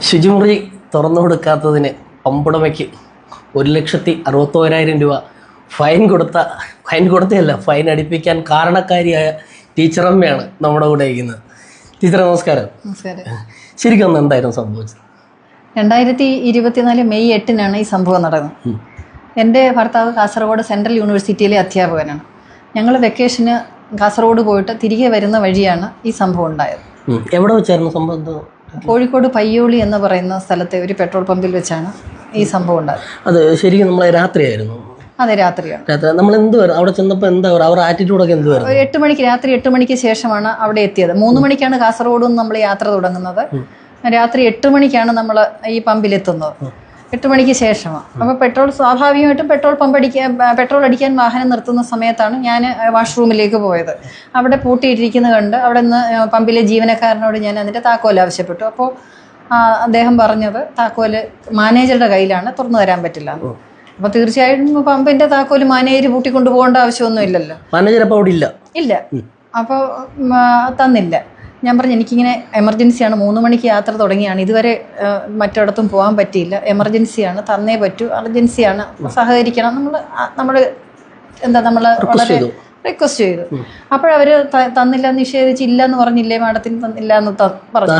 ശുചിമുറി തുറന്നു കൊടുക്കാത്തതിന് പമ്പുടമയ്ക്ക് ഒരു ലക്ഷത്തി അറുപത്തോരായിരം രൂപ ഫൈൻ കൊടുത്ത ഫൈൻ കൊടുത്തതല്ല ഫൈൻ അടിപ്പിക്കാൻ കാരണക്കാരിയായ ടീച്ചറമ്മയാണ് നമ്മുടെ കൂടെ ഇരിക്കുന്നത്. ടീച്ചറെ നമസ്കാരം. നമസ്കാരം. ശരിക്കും ഒന്ന് എന്തായിരുന്നു സംഭവിച്ചത്? രണ്ടായിരത്തി ഇരുപത്തിനാല് മെയ് എട്ടിനാണ് ഈ സംഭവം നടന്നത്. എന്റെ ഭർത്താവ് കാസർഗോഡ് സെൻട്രൽ യൂണിവേഴ്സിറ്റിയിലെ അധ്യാപകനാണ്. ഞങ്ങൾ വെക്കേഷന് കാസർഗോഡ് പോയിട്ട് തിരികെ വരുന്ന വഴിയാണ് ഈ സംഭവം ഉണ്ടായത്. എവിടെ വെച്ചായിരുന്നു സംഭവം? കോഴിക്കോട് പയ്യോളി എന്ന് പറയുന്ന സ്ഥലത്തെ ഒരു പെട്രോൾ പമ്പിൽ വെച്ചാണ് ഈ സംഭവം ഉണ്ടായത്. അത് ശരിക്കും നമ്മളെ രാത്രിയായിരുന്നു. അതെ രാത്രിയാണ്. രാത്രി നമ്മൾ എന്ത് വരും? അവിടെ ചെന്നപ്പോൾ എന്താ പറയുക അവരുടെ ആറ്റിറ്റ്യൂഡൊക്കെ എന്ത് വരും എട്ട് മണിക്ക് രാത്രി എട്ട് മണിക്ക് ശേഷമാണ് അവിടെ എത്തിയത്. മൂന്ന് മണിക്കാണ് കാസർഗോഡ് നിന്ന് നമ്മൾ യാത്ര തുടങ്ങുന്നത്. രാത്രി എട്ട് മണിക്കാണ് നമ്മൾ ഈ പമ്പിലെത്തുന്നത്. എട്ട് മണിക്ക് ശേഷമാണ്. അപ്പോൾ പെട്രോൾ സ്വാഭാവികമായിട്ടും പെട്രോൾ പമ്പ് അടിക്കാൻ പെട്രോൾ അടിക്കാൻ വാഹനം നിർത്തുന്ന സമയത്താണ് ഞാൻ വാഷ്റൂമിലേക്ക് പോയത്. അവിടെ പൂട്ടിയിട്ടിരിക്കുന്നത് കണ്ട് അവിടെ നിന്ന് പമ്പിലെ ജീവനക്കാരനോട് ഞാൻ അതിന്റെ താക്കോൽ ആവശ്യപ്പെട്ടു. അപ്പോൾ അദ്ദേഹം പറഞ്ഞത് താക്കോൽ മാനേജറുടെ കയ്യിലാണ് തുറന്നു തരാൻ പറ്റില്ല. അപ്പോൾ തീർച്ചയായിട്ടും പമ്പിന്റെ താക്കോൽ മാനേജർ പൂട്ടിക്കൊണ്ടു പോകേണ്ട ആവശ്യമൊന്നും ഇല്ലല്ലോ മാനേജർ അപ്പോൾ അവിടെ ഇല്ല. ഇല്ല. അപ്പോൾ തന്നില്ല. ഞാൻ പറഞ്ഞു എനിക്കിങ്ങനെ എമർജൻസിയാണ്. മൂന്ന് മണിക്ക് യാത്ര തുടങ്ങിയാണ്. ഇതുവരെ മറ്റിടത്തും പോകാൻ പറ്റിയില്ല. എമർജൻസിയാണ്. തന്നേ പറ്റൂ. അർജൻസിയാണ്. സഹകരിക്കണം. നമ്മൾ നമ്മൾ എന്താ നമ്മൾ വളരെ. റിക്വസ്റ്റ് ചെയ്തു. അപ്പോഴവർ തന്നില്ല നിഷേധിച്ച് ഇല്ല എന്ന് പറഞ്ഞില്ലേ? മാഡത്തിന് തന്നില്ല എന്ന് പറഞ്ഞു.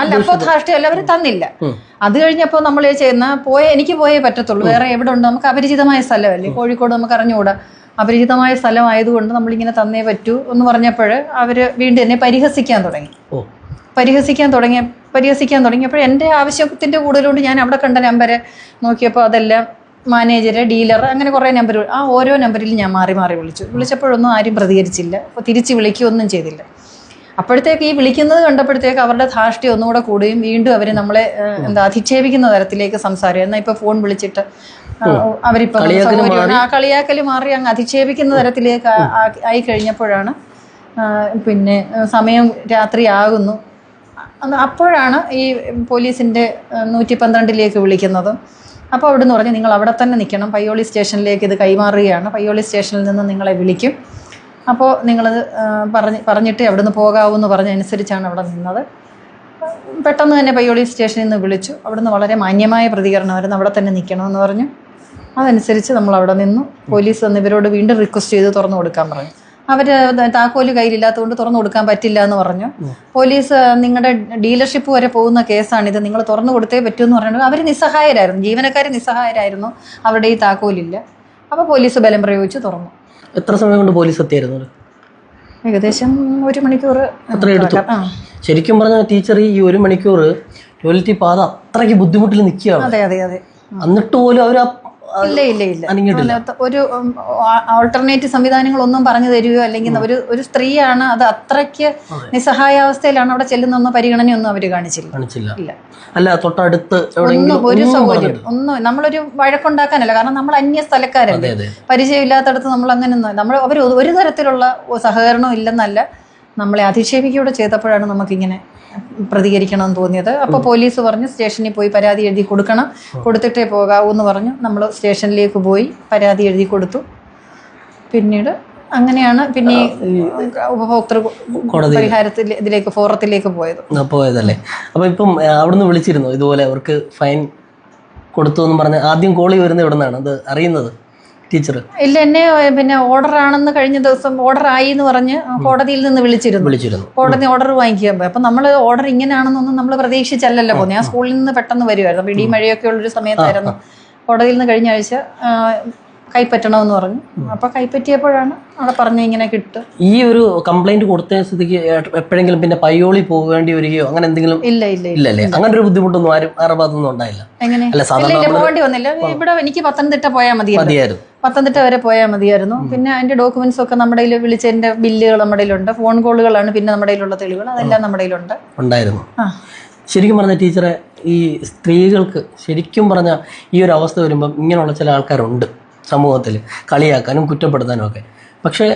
അല്ല അപ്പോൾ ധാർഷ്ട്യമല്ല അവർ തന്നില്ല. അത് കഴിഞ്ഞപ്പോൾ നമ്മൾ ചെയ്യുന്ന പോയ എനിക്ക് പോയേ പറ്റത്തുള്ളൂ. വേറെ എവിടെ ഉണ്ട്? നമുക്ക് അപരിചിതമായ സ്ഥലമല്ലേ? കോഴിക്കോട് നമുക്ക് അറിഞ്ഞുകൂടാ. അപരിചിതമായ സ്ഥലമായതുകൊണ്ട് നമ്മളിങ്ങനെ തന്നേ പറ്റൂ എന്ന് പറഞ്ഞപ്പോൾ അവർ വീണ്ടും എന്നെ പരിഹസിക്കാൻ തുടങ്ങി. പരിഹസിക്കാൻ തുടങ്ങിയ പരിഹസിക്കാൻ തുടങ്ങിയപ്പോൾ എന്റെ ആവശ്യത്തിന്റെ കൂടുതലുകൊണ്ട് ഞാൻ അവിടെ കണ്ട നമ്പർ നോക്കിയപ്പോൾ അതെല്ലാം മാനേജർ ഡീലർ അങ്ങനെ കുറേ നമ്പർ ആ ഓരോ നമ്പറിൽ ഞാൻ മാറി മാറി വിളിച്ചു. വിളിച്ചപ്പോഴൊന്നും ആരും പ്രതികരിച്ചില്ല. അപ്പോൾ തിരിച്ച് വിളിക്കുകയൊന്നും ചെയ്തില്ല. അപ്പോഴത്തേക്ക് ഈ വിളിക്കുന്നത് കണ്ടപ്പോഴത്തേക്ക് അവരുടെ ധാഷ്ട്യം ഒന്നുകൂടെ കൂടുകയും വീണ്ടും അവർ നമ്മളെ എന്താ അധിക്ഷേപിക്കുന്ന തരത്തിലേക്ക് സംസാരം എന്നാൽ ഇപ്പോൾ ഫോൺ വിളിച്ചിട്ട് സൗകര്യം ആ കളിയാക്കൽ മാറി അങ്ങ് അധിക്ഷേപിക്കുന്ന തരത്തിലേക്ക് ആയി കഴിഞ്ഞപ്പോഴാണ് പിന്നെ സമയം രാത്രിയാകുന്നു അപ്പോഴാണ് ഈ പോലീസിന്റെ നൂറ്റി പന്ത്രണ്ടിലേക്ക് വിളിക്കുന്നത്. അപ്പോൾ അവിടുന്ന് പറഞ്ഞു നിങ്ങൾ അവിടെ തന്നെ നിൽക്കണം. പയ്യോളി സ്റ്റേഷനിലേക്ക് ഇത് കൈമാറുകയാണ്. പയ്യോളി സ്റ്റേഷനിൽ നിന്ന് നിങ്ങളെ വിളിക്കും. അപ്പോൾ നിങ്ങളത് പറഞ്ഞ് പറഞ്ഞിട്ട് അവിടുന്ന് പോകാവൂ എന്ന് പറഞ്ഞനുസരിച്ചാണ് അവിടെ നിന്നത്. പെട്ടെന്ന് തന്നെ പയ്യോളി സ്റ്റേഷനിൽ നിന്ന് വിളിച്ചു. അവിടുന്ന് വളരെ മാന്യമായ പ്രതികരണമായിരുന്നു. അവിടെ തന്നെ നിൽക്കണമെന്ന് പറഞ്ഞു. അതനുസരിച്ച് നമ്മൾ അവിടെ നിന്നു പോലീസ് വന്ന് ഇവരോട് വീണ്ടും റിക്വസ്റ്റ് ചെയ്ത് തുറന്നു കൊടുക്കാൻ പറഞ്ഞു. അവർ താക്കോൽ കയ്യിലില്ലാത്തതുകൊണ്ട് തുറന്നു കൊടുക്കാൻ പറ്റില്ല എന്ന് പറഞ്ഞു പോലീസ് നിങ്ങളുടെ ഡീലർഷിപ്പ് വരെ പോകുന്ന കേസാണിത്. നിങ്ങൾ തുറന്നു കൊടുത്തേ പറ്റൂ എന്ന് പറഞ്ഞു അവർ നിസ്സഹായരായിരുന്നു. ജീവനക്കാർ നിസ്സഹായരായിരുന്നു. അവരുടെ ഈ താക്കോലില്ല. അപ്പോൾ പോലീസ് ബലം പ്രയോഗിച്ച് തുറന്നു. എത്ര സമയം കൊണ്ട് പോലീസ് എത്തിയായിരുന്നു ഏകദേശം ഒരു മണിക്കൂർ അത്ര എടുത്തു. ശരിക്കും പറഞ്ഞ ടീച്ചർ ഈ ഒരു മണിക്കൂർ പാത അത്രയ്ക്ക് ബുദ്ധിമുട്ടിൽ നിൽക്കുകയാണ്. അതെ അതെ അതെ. എന്നിട്ട് പോലും അവർ ഇല്ല ഇല്ല ഇല്ല. ഒരു ഓൾട്ടർനേറ്റീവ് സംവിധാനങ്ങളൊന്നും പറഞ്ഞു തരുകയോ അല്ലെങ്കിൽ ഒരു ഒരു സ്ത്രീയാണ് അത് അത്രയ്ക്ക് നിസ്സഹായാവസ്ഥയിലാണ് അവിടെ ചെല്ലുന്നൊന്നും പരിഗണനയൊന്നും അവർ കാണിച്ചില്ല. കാണിച്ചില്ല. ഇല്ല. അല്ല തൊട്ടടുത്ത് ഒന്നും ഒരു സൗകര്യം. ഒന്നും നമ്മളൊരു വഴക്കുണ്ടാക്കാനല്ല. കാരണം നമ്മൾ അന്യ സ്ഥലക്കാരല്ലേ. പരിചയമില്ലാത്തടത്ത് നമ്മൾ അങ്ങനെ നമ്മൾ അവർ ഒരു തരത്തിലുള്ള സഹകരണവും ഇല്ലെന്നല്ല. നമ്മളെ അധിക്ഷേപിക്കൂടെ ചെയ്തപ്പോഴാണ് നമുക്കിങ്ങനെ പ്രതികരിക്കണമെന്ന് തോന്നിയത്. അപ്പോൾ പോലീസ് പറഞ്ഞു സ്റ്റേഷനിൽ പോയി പരാതി എഴുതി കൊടുക്കണം. കൊടുത്തിട്ടേ പോകാവൂ എന്ന് പറഞ്ഞു. നമ്മൾ സ്റ്റേഷനിലേക്ക് പോയി പരാതി എഴുതി കൊടുത്തു. പിന്നീട് അങ്ങനെയാണ് പിന്നെ ഉപഭോക്തൃ പരിഹാരത്തിൽ ഇതിലേക്ക് ഫോറത്തിലേക്ക് പോയത്. പോയതല്ലേ? അപ്പൊ ഇപ്പം അവിടുന്ന് വിളിച്ചിരുന്നു ഇതുപോലെ അവർക്ക് ഫൈൻ കൊടുത്തു എന്ന് പറഞ്ഞ് ആദ്യം കോളി വരുന്നത് ഇവിടുന്നാണ് നിന്നാണ് അത് അറിയുന്നത്? ടീച്ചർ ഇല്ല എന്നെ പിന്നെ ഓർഡർ ആണെന്ന് കഴിഞ്ഞ ദിവസം ഓർഡർ ആയി എന്ന് പറഞ്ഞ് കോടതിയിൽ നിന്ന് വിളിച്ചിരുന്നു. വിളിച്ചിരുന്നു. കോടതി ഓർഡർ വാങ്ങിക്കാൻ പോയി അപ്പൊ നമ്മൾ ഓർഡർ ഇങ്ങനെയാണെന്നൊന്നും നമ്മൾ പ്രതീക്ഷിച്ചല്ലല്ലോ. പോകുന്നത് ഞാൻ സ്കൂളിൽ നിന്ന് പെട്ടെന്ന് വരുമായിരുന്നു അപ്പോൾ ഇടിയും മഴയൊക്കെ ഉള്ളൊരു സമയത്തായിരുന്നു. കോടതിയിൽ നിന്ന് കഴിഞ്ഞ ആഴ്ച കൈപ്പറ്റണമെന്ന് പറഞ്ഞു. അപ്പൊ കൈപ്പറ്റിയപ്പോഴാണ് അവിടെ പറഞ്ഞു ഇങ്ങനെ കിട്ടും ഈ ഒരു കംപ്ലൈന്റ് കൊടുത്ത സ്ഥിതിക്ക് എപ്പോഴെങ്കിലും പിന്നെ പയ്യോളി പോകേണ്ടി വരികയോ അങ്ങനെ എന്തെങ്കിലും ഇല്ല ഇല്ല ഇല്ല. ഇല്ലല്ലേ? അങ്ങനെ ഒരു ബുദ്ധിമുട്ടൊന്നും ആരും ആരുടെ ഭാഗത്തൊന്നും ഉണ്ടായില്ല. എങ്ങനെ? പോകേണ്ടി വന്നില്ല. ഇവിടെ എനിക്ക് പത്തനംതിട്ട പോയാൽ മതിയായിരുന്നു. പത്തനംതിട്ട വരെ പോയാൽ മതിയായിരുന്നു. പിന്നെ അതിന്റെ ഡോക്യുമെന്റ്സ് ഒക്കെ നമ്മുടെ കയ്യിൽ വിളിച്ചതിന്റെ ബില്ലുകൾ നമ്മുടെ കയ്യിലുണ്ട്. ഫോൺ കോളുകളാണ് പിന്നെ നമ്മുടെ കയ്യിലുള്ള തെളിവുകൾ. അതെല്ലാം നമ്മുടെ കയ്യിലുണ്ട്. ഉണ്ടായിരുന്നു. ശരിക്കും പറഞ്ഞ ടീച്ചറെ ഈ സ്ത്രീകൾക്ക് ശരിക്കും പറഞ്ഞ ഈ ഒരു അവസ്ഥ വരുമ്പോൾ ഇങ്ങനെയുള്ള ചില ആൾക്കാരുണ്ട് സമൂഹത്തിൽ കളിയാക്കാനും കുറ്റപ്പെടുത്താനും ഒക്കെ. പക്ഷേ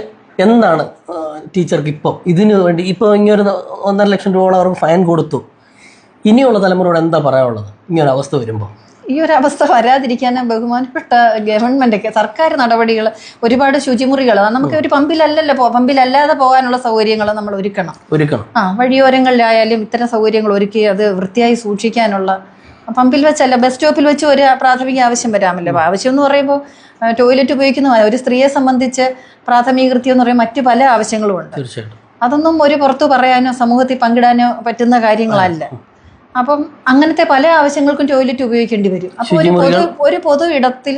എന്താണ് ടീച്ചർക്ക് ഇപ്പം? ഇതിനു വേണ്ടി ഇപ്പോൾ ഇങ്ങനൊരു ഒന്നര ലക്ഷം രൂപയോളം അവർക്ക് ഫൈൻ കൊടുത്തു. ഇനിയുള്ള തലമുറയോട് എന്താ പറയാനുള്ളത്? ഇങ്ങനൊരു അവസ്ഥ വരുമ്പോൾ ഈ ഒരു അവസ്ഥ വരാതിരിക്കാൻ ബഹുമാനപ്പെട്ട ഗവൺമെന്റ് സർക്കാർ നടപടികൾ ഒരുപാട് ശുചിമുറികൾ നമുക്ക് ഒരു പമ്പിലല്ലല്ലോ പമ്പിലല്ലാതെ പോകാനുള്ള സൗകര്യങ്ങൾ നമ്മൾ ഒരുക്കണം. ഒരുക്കണം. ആ വഴിയോരങ്ങളിലായാലും ഇത്തരം സൗകര്യങ്ങൾ ഒരുക്കി അത് വൃത്തിയായി സൂക്ഷിക്കാനുള്ള പമ്പിൽ വെച്ചല്ല ബസ് സ്റ്റോപ്പിൽ വെച്ച് ഒരു പ്രാഥമിക ആവശ്യം വരാമല്ലോ. ആവശ്യം എന്ന് പറയുമ്പോൾ ടോയ്ലറ്റ് ഉപയോഗിക്കുന്ന ഒരു സ്ത്രീയെ സംബന്ധിച്ച് പ്രാഥമിക കൃത്യം എന്ന് പറയുമ്പോൾ മറ്റു പല ആവശ്യങ്ങളും ഉണ്ട്. അതൊന്നും ഒരു പുറത്തു പറയാനോ സമൂഹത്തിൽ പങ്കിടാനോ പറ്റുന്ന കാര്യങ്ങളല്ല. അപ്പം അങ്ങനത്തെ പല ആവശ്യങ്ങൾക്കും ടോയ്ലറ്റ് ഉപയോഗിക്കേണ്ടി വരും. അപ്പോൾ ഒരു പൊതു ഒരു പൊതു ഇടത്തിൽ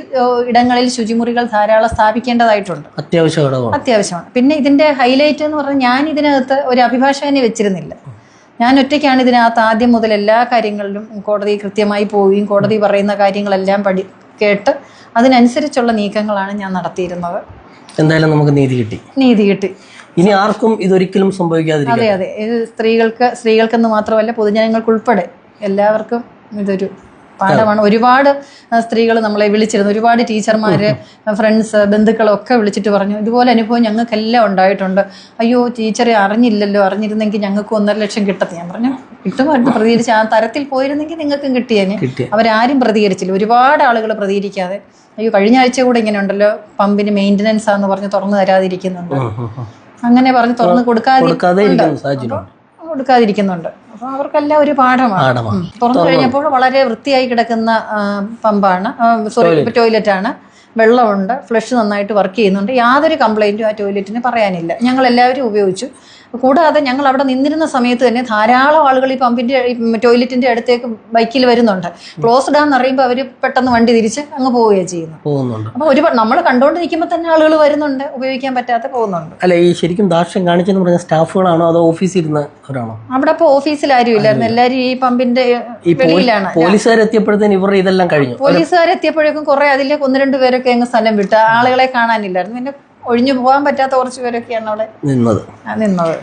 ഇടങ്ങളിൽ ശുചിമുറികൾ ധാരാളം സ്ഥാപിക്കേണ്ടതായിട്ടുണ്ട്. അത്യാവശ്യ അത്യാവശ്യമാണ്. പിന്നെ ഇതിന്റെ ഹൈലൈറ്റ് എന്ന് പറഞ്ഞാൽ ഞാൻ ഇതിനകത്ത് ഒരു അഭിഭാഷകനെ വെച്ചിരുന്നില്ല. ഞാൻ ഒറ്റയ്ക്കാണ് ഇതിനകത്ത് ആദ്യം മുതൽ എല്ലാ കാര്യങ്ങളിലും കോടതി കൃത്യമായി പോവുകയും കോടതി പറയുന്ന കാര്യങ്ങളെല്ലാം പഠി കേട്ട് അതിനനുസരിച്ചുള്ള നീക്കങ്ങളാണ് ഞാൻ നടത്തിയിരുന്നത്. എന്തായാലും നമുക്ക് നീതി കിട്ടി. നീതി കിട്ടി. ഇനി ആർക്കും ഇതൊരിക്കലും സംഭവിക്കാതിരിക്കും അതെ അതെ. ഇത് സ്ത്രീകൾക്ക് സ്ത്രീകൾക്കെന്ന് മാത്രമല്ല പൊതുജനങ്ങൾക്ക് ഉൾപ്പെടെ എല്ലാവർക്കും ഇതൊരു പാഠമാണ്. ഒരുപാട് സ്ത്രീകൾ നമ്മളെ വിളിച്ചിരുന്നു. ഒരുപാട് ടീച്ചർമാര് ഫ്രണ്ട്സ് ബന്ധുക്കളൊക്കെ വിളിച്ചിട്ട് പറഞ്ഞു ഇതുപോലെ അനുഭവം ഞങ്ങൾക്കെല്ലാം ഉണ്ടായിട്ടുണ്ട്. അയ്യോ ടീച്ചറെ അറിഞ്ഞില്ലല്ലോ. അറിഞ്ഞിരുന്നെങ്കിൽ ഞങ്ങൾക്ക് ഒന്നര ലക്ഷം കിട്ടത്തി. ഞാൻ പറഞ്ഞു കിട്ടുമായിരുന്നു പ്രതികരിച്ച് ആ തരത്തിൽ പോയിരുന്നെങ്കിൽ നിങ്ങൾക്കും കിട്ടിയേനെ. കിട്ടിയ അവരാരും പ്രതികരിച്ചില്ല. ഒരുപാട് ആളുകൾ പ്രതികരിക്കാതെ അയ്യോ കഴിഞ്ഞ ആഴ്ച കൂടെ ഇങ്ങനെ ഉണ്ടല്ലോ. പമ്പിന് മെയിന്റനൻസ് ആന്ന് പറഞ്ഞ് തുറന്നു തരാതിരിക്കുന്നുണ്ട്. അങ്ങനെ പറഞ്ഞ് തുറന്ന് കൊടുക്കാതെ കൊടുക്കാതിരിക്കുന്നുണ്ട്. അപ്പൊ അവർക്കെല്ലാം ഒരു പാഠമാണ്. പാഠമാണ്. തുറന്നു കഴിഞ്ഞപ്പോൾ വളരെ വൃത്തിയായി കിടക്കുന്ന പമ്പാണ്. സോറി ടോയ്ലറ്റ് ആണ്. വെള്ളമുണ്ട്. ഫ്ലഷ് നന്നായിട്ട് വർക്ക് ചെയ്യുന്നുണ്ട്. യാതൊരു കംപ്ലൈന്റും ആ ടോയ്ലറ്റിന് പറയാനില്ല. ഞങ്ങൾ എല്ലാവരും ഉപയോഗിച്ചു. കൂടാതെ ഞങ്ങൾ അവിടെ നിന്നിരുന്ന സമയത്ത് തന്നെ ധാരാളം ആളുകൾ ഈ പമ്പിന്റെ ടോയ്ലറ്റിന്റെ അടുത്തേക്ക് ബൈക്കിൽ വരുന്നുണ്ട്. ക്ലോസ്ഡ് ആണെന്ന് അറിയുമ്പോൾ അവർ പെട്ടെന്ന് വണ്ടി തിരിച്ച് അങ്ങ് പോവുകയാണ് ചെയ്യുന്നത് അപ്പൊ ഒരുപാട് നമ്മൾ കണ്ടുകൊണ്ട് നിൽക്കുമ്പോൾ തന്നെ ആളുകൾ വരുന്നുണ്ട്. ഉപയോഗിക്കാൻ പറ്റാത്ത പോകുന്നുണ്ട്. അല്ല ഈ ശരിക്കും ദാർഷ്ട്യം കാണിച്ചെന്ന് പറഞ്ഞ സ്റ്റാഫുകളാണോ അതോ ഓഫീസിൽ ഇരുന്നവരാണോ അവിടെ അപ്പോൾ ഓഫീസിൽ ആരും ഇല്ലായിരുന്നു. എല്ലാരും ഈ പമ്പിന്റെ വെളിയിലാണ്. പോലീസുകാരെത്തിയപ്പോഴത്തേക്കും ഇവർ ഇതെല്ലാം കഴിഞ്ഞു. പോലീസുകാരെത്തിയപ്പോഴേക്കും കുറെ അതിലേക്ക് ഒന്ന് രണ്ട് പേരൊക്കെ അങ്ങ് സ്ഥലം വിട്ട്. ആളുകളെ കാണാനില്ലായിരുന്നു. പിന്നെ ഒഴിഞ്ഞു പോകാൻ പറ്റാത്ത കുറച്ച് പേരൊക്കെയാണ് അവിടെ നിന്നത്. നിന്നത്.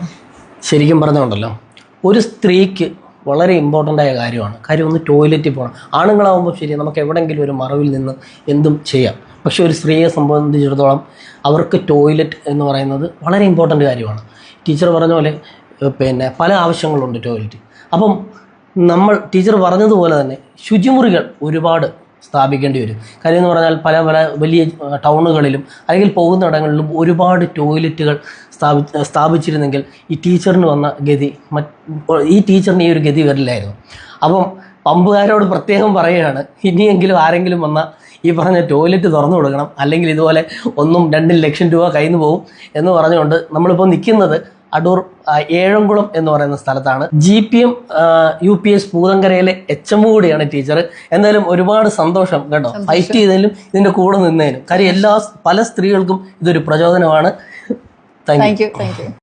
ശരിക്കും പറഞ്ഞുകൊണ്ടല്ലോ ഒരു സ്ത്രീക്ക് വളരെ ഇമ്പോർട്ടന്റ് ആയ കാര്യമാണ്. കാര്യം ഒന്ന് ടോയ്ലറ്റിൽ പോകണം ആണുങ്ങളാവുമ്പോൾ ശരി നമുക്ക് എവിടെയെങ്കിലും ഒരു മറവിൽ നിന്ന് എന്തും ചെയ്യാം. പക്ഷേ ഒരു സ്ത്രീയെ സംബന്ധിച്ചിടത്തോളം അവർക്ക് ടോയ്ലറ്റ് എന്ന് പറയുന്നത് വളരെ ഇമ്പോർട്ടന്റ് കാര്യമാണ്. ടീച്ചർ പറഞ്ഞ പോലെ പിന്നെ പല ആവശ്യങ്ങളുണ്ട് ടോയ്ലറ്റ് അപ്പം നമ്മൾ ടീച്ചർ പറഞ്ഞതുപോലെ തന്നെ ശുചിമുറികൾ ഒരുപാട് സ്ഥാപിക്കേണ്ടി വരും. കാര്യം എന്ന് പറഞ്ഞാൽ പല പല വലിയ ടൗണുകളിലും അല്ലെങ്കിൽ പോകുന്നിടങ്ങളിലും ഒരുപാട് ടോയ്ലറ്റുകൾ സ്ഥാപി സ്ഥാപിച്ചിരുന്നെങ്കിൽ ഈ ടീച്ചറിന് വന്ന ഗതി ഈ ടീച്ചറിന് ഈ ഒരു ഗതി വരില്ലായിരുന്നു. അപ്പം പമ്പുകാരോട് പ്രത്യേകം പറയുകയാണ് ഇനിയെങ്കിലും ആരെങ്കിലും വന്ന ഈ പറഞ്ഞ ടോയ്ലറ്റ് തുറന്നു കൊടുക്കണം അല്ലെങ്കിൽ ഇതുപോലെ ഒന്നും രണ്ടും ലക്ഷം രൂപ കയ്യിൽ നിന്ന് പോകും എന്ന് പറഞ്ഞുകൊണ്ട് നമ്മളിപ്പോൾ നിൽക്കുന്നത് അടൂർ ഏഴംകുളം എന്ന് പറയുന്ന സ്ഥലത്താണ്. G P M U P S പൂതങ്കരയിലെ H M കൂടിയാണ് ടീച്ചർ എന്തായാലും ഒരുപാട് സന്തോഷം കേട്ടോ. ഫൈറ്റ് ചെയ്തതിലും ഇതിന്റെ കൂടെ നിന്നതിനും കാര്യം എല്ലാ പല സ്ത്രീകൾക്കും ഇതൊരു പ്രചോദനമാണ്. Thank you